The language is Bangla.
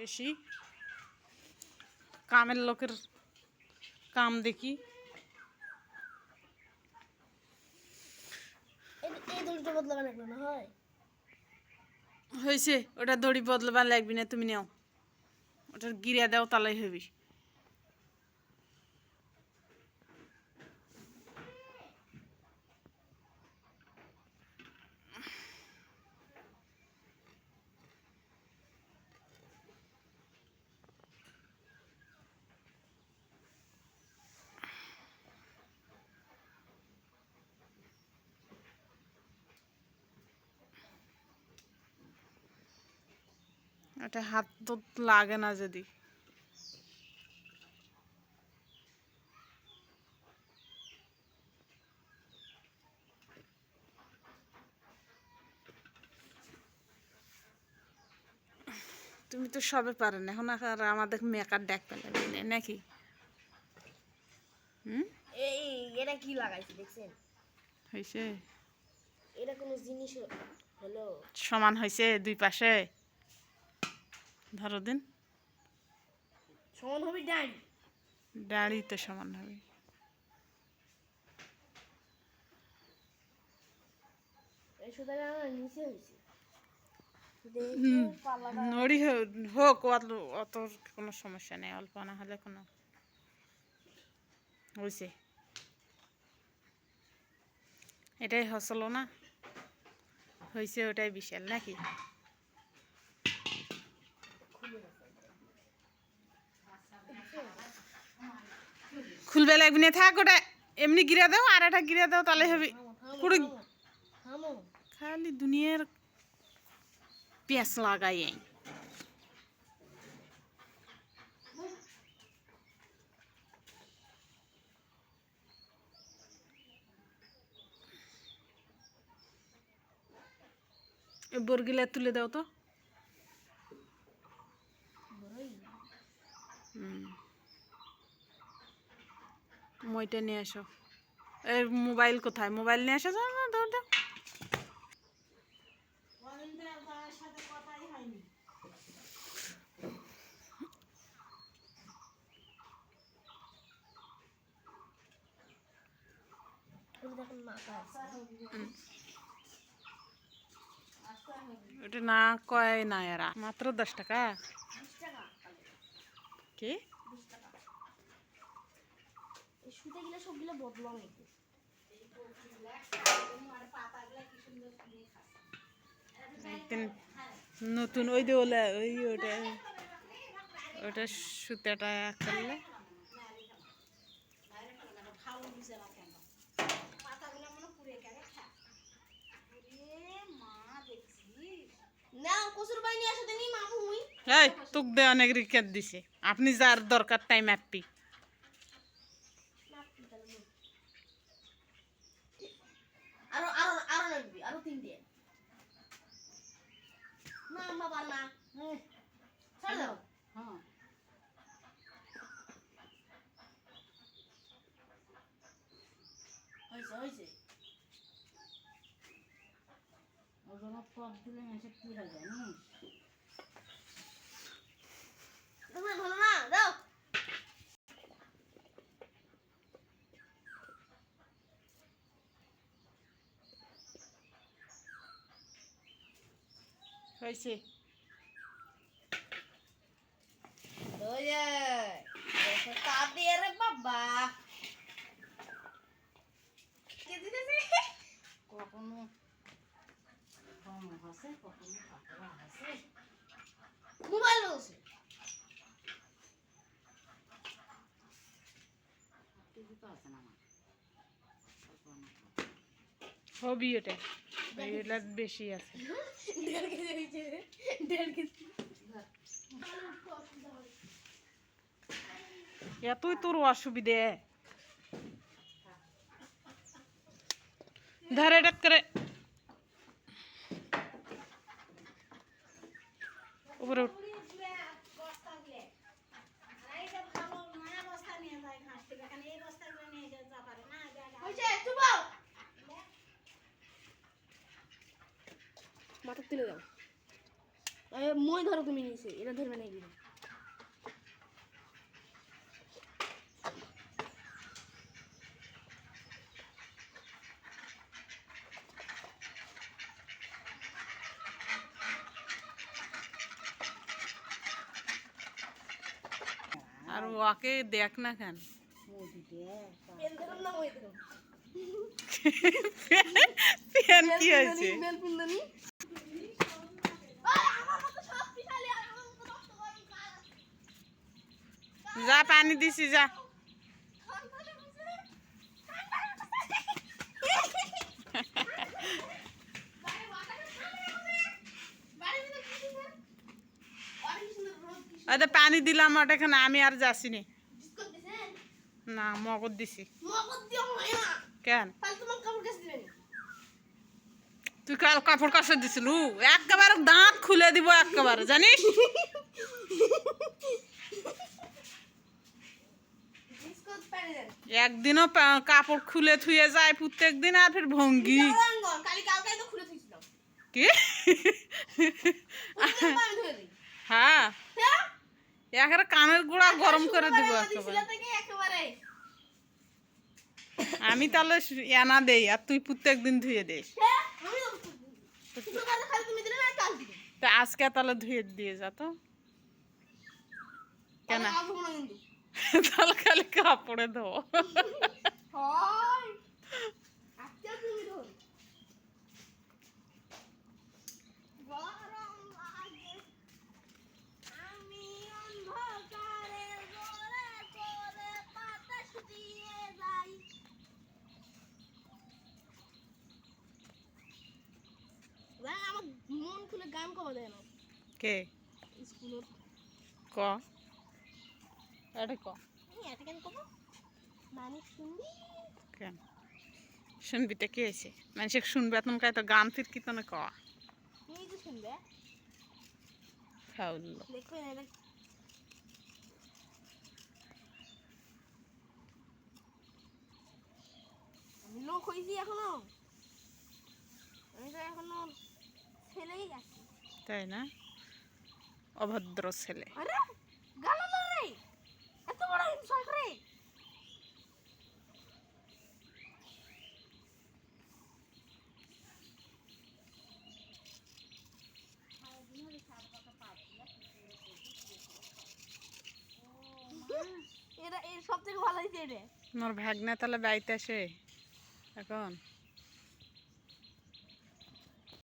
বেশি। কামের লোকের কাম দেখি। হয়েছে ওটা দড়ি বদলবার লাগবি না তুমি নেও। ওটার গিরা দাও তালাই হবি। ওটা হাত তো লাগে না যদি। তুমি তো সবে পারেন এখন আর আমাদের মেকার ডাক পেলে নাকি? হুম? এই এটা কি লাগাইছে দেখছেন? হয়েছে এটা কোনো জিনিস হলো সমান হয়েছে দুই পাশে। ধরো দিন। সমান হবে ডান দাড়ি তো সমান হবে। নড়ি হোক অত অত কোনো সমস্যা নেই অল্প না হলে কোনো হয়েছে। এটাই হসলো না? হয়েছে ওটাই বিশাল নাকি? খুলবে লাগবি না থাক ওটা এমনি গিরা দাও আর একটা গিরা দাও তাহলে হবে পুরো থামো খালি দুনিয়ার পেঁচ লাগাই এই। এ বরগিলা তুলে দাও তো হুম মইটা নিয়ে আসো। এই মোবাইল কোথায়? মোবাইল নিয়ে আসো যাও যাও, দাও ওটা না কয় না এরা মাত্র দশ টাকা? কি? সুতে গেলে সবগুলো বদলাম একটু নতুন ওই যে ওলা ওই ওটা ওটা সুতাটা করলে এই তোক দে অনেক দিছে। আপনি যার দরকার টাইম আপনি আরও আরও আরও লাগবে আরও তিনটে না আম্মা পার না ছাড় দাও হয়েছে হয়েছে তোমরা ভালো না দাও হয়েছে। বাবা? কখনো হাসে কখনো হাসে। মোবাইল বলছে হবি ওটা। এগুলা বেশি আছে। এতই তোর অসুবিধে। ধরে ডাক করে। উপরে উঠ। হয়েছে চুপাও মাথা তুলে দাও। মই ধরো তুমি এটা ধরবে না এগুলো আর ওকে দেখ না কেন। পেন কি হয়েছে? যা, পানি দিছি, যা। ওদের পানি দিলাম ওটা আমি আর যাসিনি না, মগজ দিছি। কেন? তুই কাল কাপড় কাছে দিছিলু একেবারে দাঁত খুলে দিব, একেবারে, জানিস বিস্কুট পেরে দেন একদিনও কাপড় খুলে থুয়ে যায় প্রত্যেক দিন আর ফের ভঙ্গি। কি? হ্যাঁ। হ্যাঁ? একেবারে কানের গোড়া গরম করে দিব একেবারে। আমি তাহলে এনা দেই আর তুই প্রত্যেক দিন ধুয়ে দিস। হ্যাঁ? তা আজকে তাহলে ধুয়ে দিয়ে যা তো। কেন? তাহলে খালি কাপড়ে আমার মন খুলে গান কবা দেয় না। কে? স্কুলত ক? এটা ক। এটা কেন কব? মানুষ শুনবি? কেন? শুনবি তো কি হয়েছে? মানুষ শুনবে গান কি শুনবে। লোক হয়েছি এখনও। আমি তো এখনও ছেলেই আছি। তাই না? অভদ্র ছেলে আরে গালো না রে এত বড় ইনসাল্ট রে এটা এর সব থেকে ভালো হয়েছে এটা? মোর ভাগনা তাহলে বাড়িতে আসে। এখন?